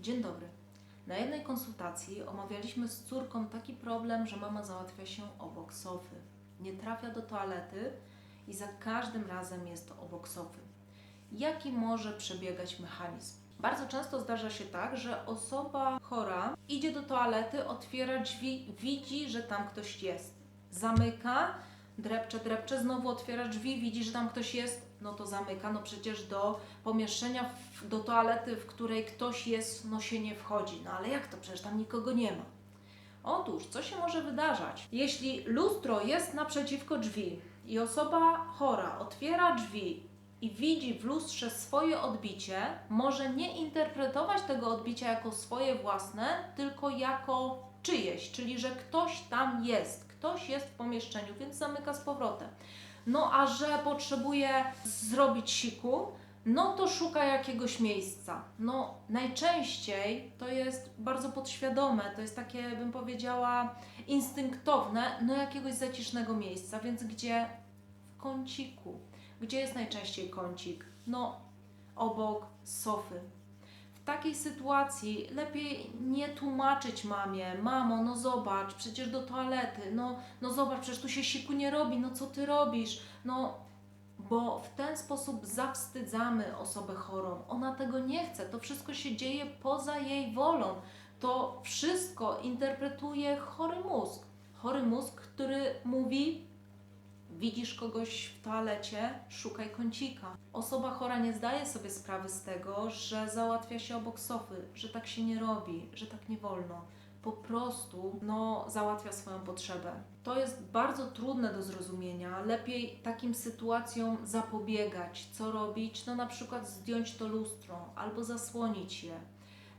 Dzień dobry. Na jednej konsultacji omawialiśmy z córką taki problem, że mama załatwia się obok sofy. Nie trafia do toalety i za każdym razem jest obok sofy. Jaki może przebiegać mechanizm? Bardzo często zdarza się tak, że osoba chora idzie do toalety, otwiera drzwi, widzi, że tam ktoś jest. Zamyka, drepcze, drepcze, znowu otwiera drzwi, widzi, że tam ktoś jest, no to zamyka. No przecież do pomieszczenia, w, do toalety, w której ktoś jest, no się nie wchodzi. No ale jak to? Przecież tam nikogo nie ma. Otóż, co się może wydarzać? Jeśli lustro jest naprzeciwko drzwi i osoba chora otwiera drzwi i widzi w lustrze swoje odbicie, może nie interpretować tego odbicia jako swoje własne, tylko jako czyjeś, czyli że ktoś tam jest, ktoś jest w pomieszczeniu, więc zamyka z powrotem. No a że potrzebuje zrobić siku, no to szuka jakiegoś miejsca. No najczęściej to jest bardzo podświadome, to jest takie, bym powiedziała, instynktowne, no jakiegoś zacisznego miejsca, więc gdzie? W kąciku. Gdzie jest najczęściej kącik? No obok sofy. Takiej sytuacji lepiej nie tłumaczyć mamie, mamo, no zobacz, przecież do toalety, no, no zobacz, przecież tu się siku nie robi, no co ty robisz? No, bo w ten sposób zawstydzamy osobę chorą. Ona tego nie chce, to wszystko się dzieje poza jej wolą. To wszystko interpretuje chory mózg. Chory mózg, który mówi, Widzisz kogoś w toalecie, szukaj kącika. Osoba chora nie zdaje sobie sprawy z tego, że załatwia się obok sofy, że tak się nie robi, że tak nie wolno. Po prostu no, załatwia swoją potrzebę. To jest bardzo trudne do zrozumienia. Lepiej takim sytuacjom zapobiegać. Co robić? No na przykład zdjąć to lustro albo zasłonić je.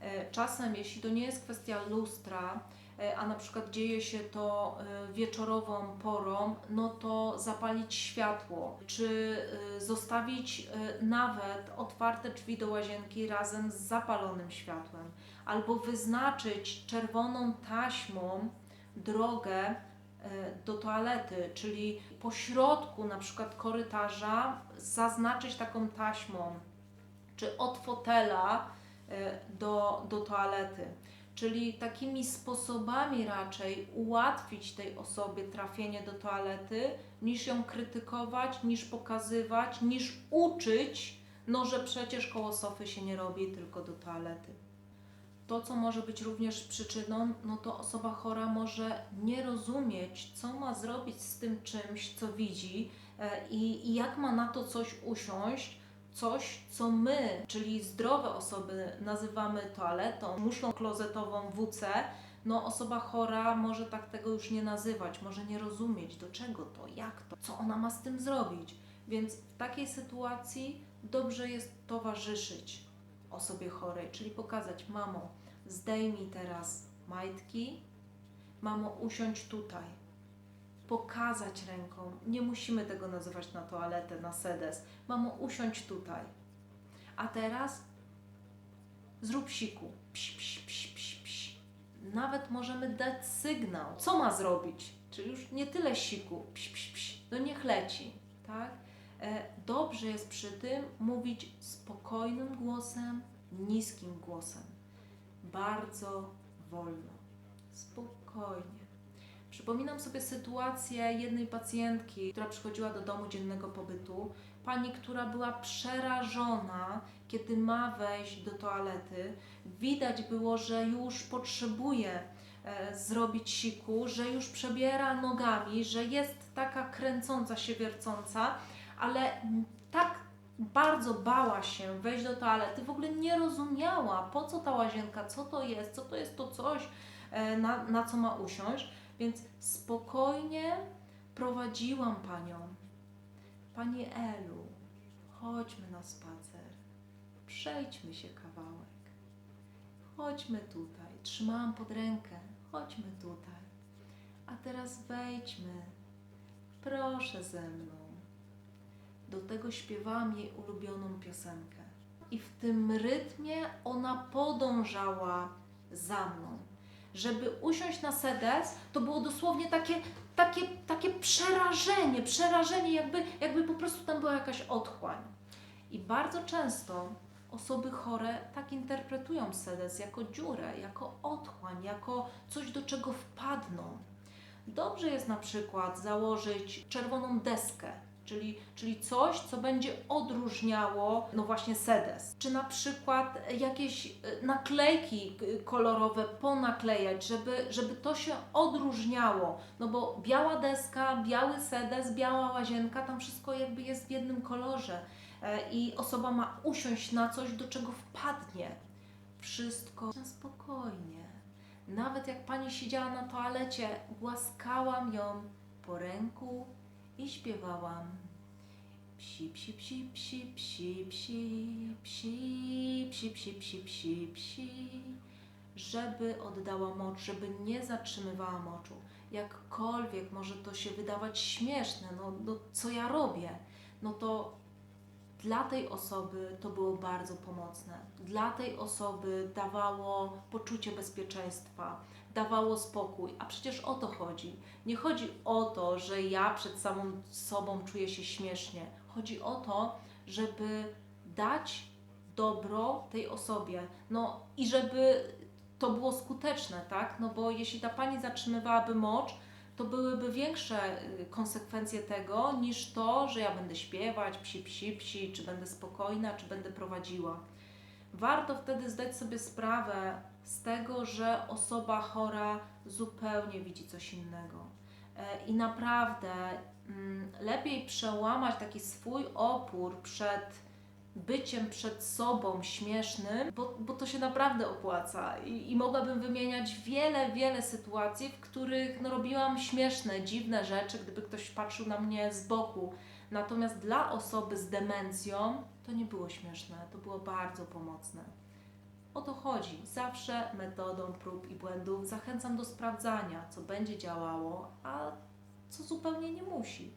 E, Czasem, jeśli to nie jest kwestia lustra, e, a na przykład dzieje się to e, wieczorową porą, no to zapalić światło, czy zostawić nawet otwarte drzwi do łazienki razem z zapalonym światłem, albo wyznaczyć czerwoną taśmą drogę do toalety, czyli po środku na przykład korytarza zaznaczyć taką taśmą, czy od fotela do, do toalety. Czyli takimi sposobami raczej ułatwić tej osobie trafienie do toalety, niż ją krytykować, niż pokazywać, niż uczyć, no że przecież koło sofy się nie robi, tylko do toalety. To, co może być również przyczyną, no to osoba chora może nie rozumieć, co ma zrobić z tym czymś, co widzi e, i, i jak ma na to coś usiąść, coś, co my, czyli zdrowe osoby, nazywamy toaletą, muszlą klozetową WC, no osoba chora może tak tego już nie nazywać, może nie rozumieć, do czego to, jak to, co ona ma z tym zrobić. Więc w takiej sytuacji dobrze jest towarzyszyć osobie chorej, czyli pokazać, mamo, zdejmij teraz majtki, mamo, usiądź tutaj. Pokazać ręką. Nie musimy tego nazywać na toaletę, na sedes. Mamo, usiądź tutaj. A teraz zrób siku. Psi, psi, psi, psi, psi. Nawet możemy dać sygnał, co ma zrobić. Czyli już nie tyle siku, psi, psi, psi. No niech leci, tak? E, Dobrze jest przy tym mówić spokojnym głosem, niskim głosem. Bardzo wolno. Spokojnie. Przypominam sobie sytuację jednej pacjentki, która przychodziła do domu dziennego pobytu. Pani, która była przerażona, kiedy ma wejść do toalety. Widać było, że już potrzebuje e, zrobić siku, że już przebiera nogami, że jest taka kręcąca się, wiercąca, ale tak bardzo bała się wejść do toalety, w ogóle nie rozumiała, po co ta łazienka, co to jest, co to jest to coś, e, na, na co ma usiąść. Więc spokojnie prowadziłam panią. Pani Elu, chodźmy na spacer. Przejdźmy się kawałek. Chodźmy tutaj. Trzymałam pod rękę. Chodźmy tutaj. A teraz wejdźmy. Proszę ze mną. Do tego śpiewałam jej ulubioną piosenkę. I w tym rytmie ona podążała za mną żeby usiąść na sedes, to było dosłownie takie, takie, takie przerażenie, przerażenie, jakby, jakby po prostu tam była jakaś otchłań. I bardzo często osoby chore tak interpretują sedes jako dziurę, jako otchłań, jako coś, do czego wpadną. Dobrze jest na przykład założyć czerwoną deskę, czyli, czyli coś, co będzie odróżniało, no właśnie sedes. Czy na przykład jakieś y, naklejki y, kolorowe ponaklejać, żeby, żeby to się odróżniało. No bo biała deska, biały sedes, biała łazienka, tam wszystko jakby jest w jednym kolorze e, i osoba ma usiąść na coś, do czego wpadnie. Wszystko na spokojnie. Nawet jak pani siedziała na toalecie, głaskałam ją po ręku i śpiewałam. Psi, psi, psi, psi, psi, psi, psi, psi, psi, psi, psi, psi, żeby oddała mocz, żeby nie zatrzymywała moczu. Jakkolwiek może to się wydawać śmieszne, no, no co ja robię, no to dla tej osoby to było bardzo pomocne. Dla tej osoby dawało poczucie bezpieczeństwa, dawało spokój, a przecież o to chodzi. Nie chodzi o to, że ja przed samą sobą czuję się śmiesznie. Chodzi o to, żeby dać dobro tej osobie. No i żeby to było skuteczne, tak? No bo jeśli ta pani zatrzymywałaby mocz, to byłyby większe y, konsekwencje tego niż to, że ja będę śpiewać psi, psi, psi, czy będę spokojna, czy będę prowadziła. Warto wtedy zdać sobie sprawę z tego, że osoba chora zupełnie widzi coś innego. E, I naprawdę mm, lepiej przełamać taki swój opór przed byciem przed sobą śmiesznym, bo, bo to się naprawdę opłaca. I, I mogłabym wymieniać wiele, wiele sytuacji, w których no, robiłam śmieszne, dziwne rzeczy, gdyby ktoś patrzył na mnie z boku. Natomiast dla osoby z demencją to nie było śmieszne, to było bardzo pomocne. O to chodzi. Zawsze metodą prób i błędów zachęcam do sprawdzania, co będzie działało, a co zupełnie nie musi.